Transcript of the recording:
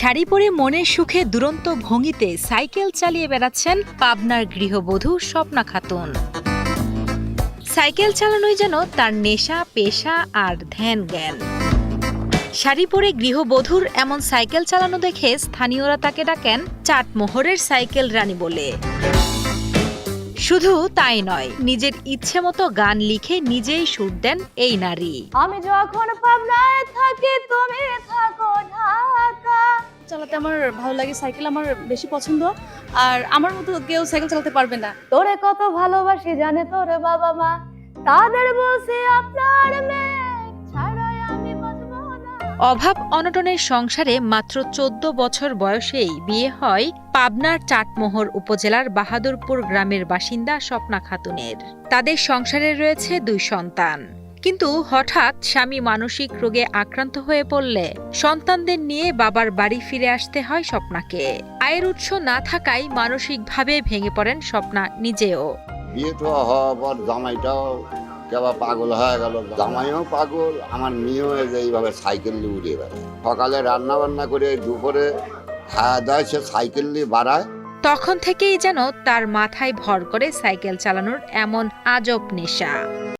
শাড়ি পরে মনের সুখে দুরন্ত ভঙ্গিতে সাইকেল চালিয়ে বেড়াচ্ছেন পাবনার গৃহবধূ স্বপ্না খাতুন। সাইকেল চালানোই যেন তার নেশা, পেশা আর ধ্যান জ্ঞান শাড়ি পরে গৃহবধূর এমন সাইকেল চালানো দেখে স্থানীয়রা তাকে ডাকেন চাটমোহরের সাইকেল রানী বলে। শুধু তাই নয়, নিজের ইচ্ছে মতো গান লিখে নিজেই সুর দেন এই নারী। আমি যখন পাবনায় থাকি, তুমি থাকো চালাতে আমার ভালো লাগে সাইকেল আমার বেশি পছন্দ। আর আমার মতো কেউ সাইকেল চালাতে পারবে না। তোরে কত ভালোবাসি জানে তোরে বাবা মা। তাদের বলছি আপনার মেয়ে অভাব অনটনের সংসারে মাত্র চোদ্দ বছর বয়সেই বিয়ে হয় পাবনার চাটমোহর উপজেলার বাহাদুরপুর গ্রামের বাসিন্দা স্বপ্না খাতুনের। তাদের সংসারে রয়েছে দুই সন্তান। কিন্তু হঠাৎ স্বামী মানসিক রোগে আক্রান্ত হয়ে পড়লে সন্তানদের নিয়ে বাবার বাড়ি ফিরে আসতে হয় স্বপ্নাকে। আয়ের উৎস না থাকায় মানসিকভাবে ভেঙে পড়েন স্বপ্না নিজেও। বিয়ে তো হওয়ার পর জামাইটাও কেবা পাগল হয়ে গেল। জামাইও পাগল আমার মেয়েও এইভাবে সাইকেল নিয়ে উড়িয়ে বেড়ায়। সকালে রান্না বান্না করে দুপুরে খাওয়া দাওয়া সে সাইকেল নিয়ে বাড়ায়। তখন থেকেই যেন তার মাথায় ভর করে সাইকেল চালানোর এমন আজব নেশা।